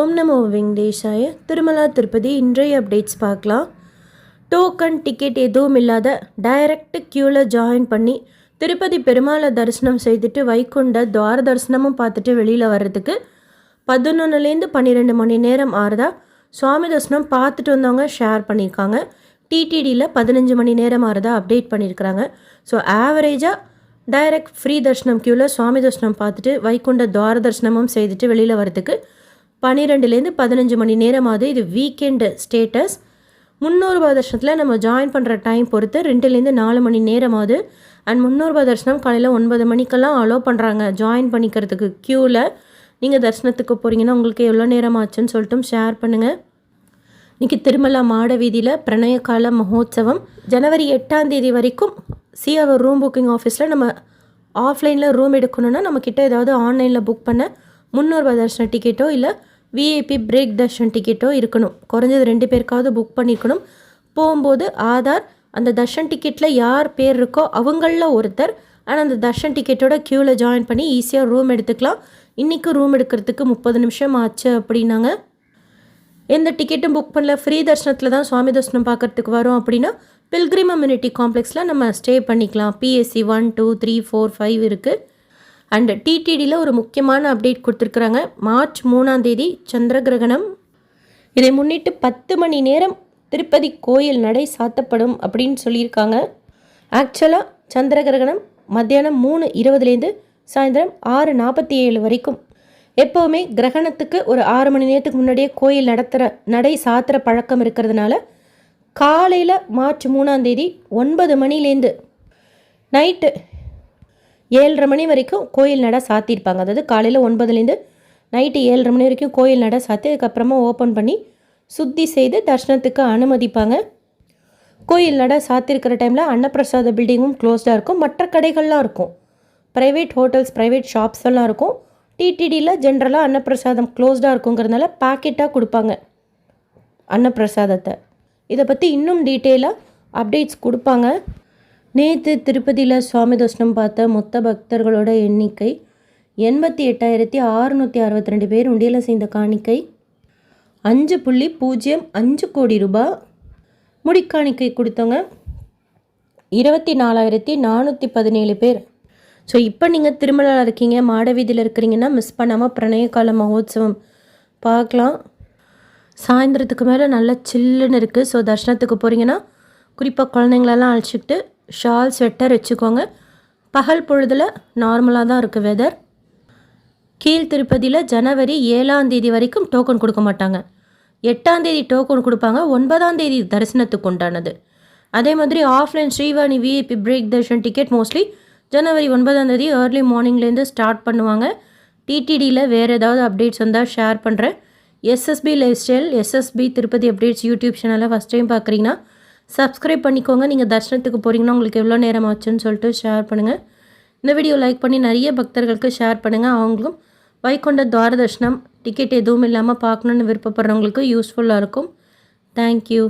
ஓம் நமோ வெங்கடேஷாய. திருமலா திருப்பதி இன்றைய அப்டேட்ஸ் பார்க்கலாம். டோக்கன் டிக்கெட் எதுவும் இல்லாத டைரக்ட் க்யூவில் ஜாயின் பண்ணி திருப்பதி பெருமாளை தரிசனம் செய்துட்டு வைகுண்ட துவார தரிசனமும் பார்த்துட்டு வெளியில் வர்றதுக்கு பதினொன்னுலேருந்து பன்னிரெண்டு மணி நேரம் ஆறுதா? சுவாமி தரிசனம் பார்த்துட்டு வந்தவங்க ஷேர் பண்ணியிருக்காங்க. டிடிடியில் பதினஞ்சு மணி நேரம் ஆறுதா அப்டேட் பண்ணியிருக்கிறாங்க. ஸோ ஆவரேஜாக டைரக்ட் ஃப்ரீ தர்ஷனம் க்யூவில் சுவாமி தர்ஷனம் பார்த்துட்டு வைகுண்ட துவார தரிசனமும் செய்துட்டு வெளியில் வரதுக்கு பன்னிரெண்டுலேருந்து பதினஞ்சு மணி நேரமாவது இது வீக்கெண்டு ஸ்டேட்டஸ் முந்நூறுபா தர்ஷனத்தில் நம்ம ஜாயின் பண்ணுற டைம் பொறுத்து ரெண்டுலேருந்து நாலு மணி நேரமாவது அண்ட் முந்நூறுபா தர்ஷனம் காலையில் ஒன்பது மணிக்கெல்லாம் அலோவ் பண்ணுறாங்க ஜாயின் பண்ணிக்கிறதுக்கு க்யூவில் நீங்கள் தரிசனத்துக்கு போகிறீங்கன்னா உங்களுக்கு எவ்வளோ நேரம் ஆச்சுன்னு சொல்லிட்டு ஷேர் பண்ணுங்கள் இன்றைக்கி திருமலா மாட வீதியில் பிரணயகால மகோத்சவம். ஜனவரி எட்டாம் தேதி வரைக்கும் சிஆர் ரூம் புக்கிங் ஆஃபீஸில் நம்ம ஆஃப்லைனில் ரூம் எடுக்கணும்னா நம்மக்கிட்ட ஏதாவது ஆன்லைனில் புக் பண்ண முந்நூறுபா தர்ஷன டிக்கெட்டோ இல்லை விஐபி பிரேக் தர்ஷன் டிக்கெட்டோ இருக்கணும். குறைஞ்சது ரெண்டு பேருக்காவது புக் பண்ணியிருக்கணும் போகும்போது ஆதார் அந்த தர்ஷன் டிக்கெட்டில் யார் பேர் இருக்கோ அவங்களில் ஒருத்தர் ஆனால் அந்த தர்ஷன் டிக்கெட்டோட க்யூவில் ஜாயின் பண்ணி ஈஸியாக ரூம் எடுத்துக்கலாம். இன்றைக்கி ரூம் எடுக்கிறதுக்கு முப்பது நிமிஷம் ஆச்சு அப்படின்னாங்க. எந்த டிக்கெட்டும் புக் பண்ணல? ஃப்ரீ தர்ஷனத்தில் தான் சுவாமி தர்ஷனம் பார்க்குறதுக்கு வரோம் அப்படின்னா பில்கிரிம் அம்யூனிட்டி காம்ப்ளெக்ஸில் நம்ம ஸ்டே பண்ணிக்கலாம். PSC one two three four five இருக்குது அண்ட் டிடிடியில் ஒரு முக்கியமான அப்டேட் கொடுத்துருக்குறாங்க. மார்ச் மூணாம் தேதி சந்திர கிரகணம் இதை முன்னிட்டு பத்து மணி நேரம் திருப்பதி கோயில் நடை சாத்தப்படும் அப்படின்னு சொல்லியிருக்காங்க. ஆக்சுவலாக சந்திர கிரகணம் மத்தியானம் மூணு இருபதுலேருந்து சாயந்தரம் ஆறு நாற்பத்தி ஏழு வரைக்கும். எப்போவுமே கிரகணத்துக்கு ஒரு ஆறு மணி நேரத்துக்கு முன்னாடியே கோயில் நடத்துகிற நடை சாத்துற பழக்கம் இருக்கிறதுனால காலையில் மார்ச் மூணாம் தேதி ஒன்பது மணிலேருந்து நைட்டு ஏழரை மணி வரைக்கும் கோயில் நட சாத்தியிருப்பாங்க. அதாவது காலையில் ஒன்பதுலேருந்து நைட்டு ஏழரை மணி வரைக்கும் கோயில் நட சாத்தி அதுக்கப்புறமா ஓப்பன் பண்ணி சுத்தி செய்து தர்ஷனத்துக்கு அனுமதிப்பாங்க. கோயில் நட சாத்திருக்கிற டைமில் அன்னப்பிரசாத பில்டிங்கும் க்ளோஸ்டாக இருக்கும். மற்ற கடைகள்லாம் இருக்கும். ப்ரைவேட் ஹோட்டல்ஸ் ப்ரைவேட் ஷாப்ஸ் எல்லாம் இருக்கும். டிடிடியில் ஜென்ரலாக அன்னப்பிரசாதம் க்ளோஸ்டாக இருக்குங்கிறதுனால பேக்கெட்டாக கொடுப்பாங்க அன்னப்பிரசாதத்தை. இதை பற்றி இன்னும் டீட்டெயிலாக அப்டேட்ஸ் கொடுப்பாங்க. நேற்று திருப்பதியில் சுவாமி தர்ஷனம் பார்த்த மொத்த பக்தர்களோட எண்ணிக்கை எண்பத்தி எட்டாயிரத்தி அறுநூற்றி அறுபத்தி ரெண்டு பேர் உண்டியில் செய்த காணிக்கை அஞ்சு புள்ளி பூஜ்ஜியம் அஞ்சு கோடி ரூபாய் முடிக்காணிக்கை கொடுத்தவங்க இருபத்தி நாலாயிரத்தி நானூற்றி பதினேழு பேர். ஸோ இப்போ நீங்கள் திருமலாவில் இருக்கீங்க மாடவீதியில் இருக்கிறீங்கன்னா மிஸ் பண்ணாமல் பிரணயகால மகோத்சவம் பார்க்கலாம். சாயந்தரத்துக்கு மேலே நல்லா சில்லுன்னு இருக்குது ஸோ தர்ஷனத்துக்கு போகிறீங்கன்னா குறிப்பாக குழந்தைங்களெல்லாம் அழைச்சிக்கிட்டு ஷால் ஸ்வெட்டர் வச்சுக்கோங்க. பகல் பொழுதில் நார்மலாக தான் இருக்குது வெதர் கீழ் திருப்பதியில் ஜனவரி ஏழாம் தேதி வரைக்கும் டோக்கன் கொடுக்க மாட்டாங்க. எட்டாம் தேதி டோக்கன் கொடுப்பாங்க ஒன்பதாம் தேதி தரிசனத்துக்கு உண்டானது. அதே மாதிரி offline Srivani VIP break darshan ticket mostly ஜனவரி ஒன்பதாம் தேதி ஏர்லி மார்னிங்லேருந்து ஸ்டார்ட் பண்ணுவாங்க. டிடிடியில் வேறு ஏதாவது அப்டேட்ஸ் வந்தால் ஷேர் பண்ணுறேன் SSP lifestyle SSP Tirupati updates YouTube சேனலை ஃபஸ்ட் டைம் பார்க்குறீங்கன்னா சப்ஸ்கிரைப் பண்ணிக்கோங்க. நீங்கள் தர்ஷனத்துக்கு போகிறீங்கன்னா உங்களுக்கு எவ்வளோ நேரம் ஆச்சுன்னு சொல்லிட்டு ஷேர் பண்ணுங்கள் இந்த வீடியோ லைக் பண்ணி நிறைய பக்தர்களுக்கு ஷேர் பண்ணுங்கள் அவங்களும் வைகுண்ட துவார தர்ஷனம் டிக்கெட் எதுவும் இல்லாமல் பார்க்கணுன்னு விருப்பப்படுறவங்களுக்கு யூஸ்ஃபுல்லாக இருக்கும். தேங்க்யூ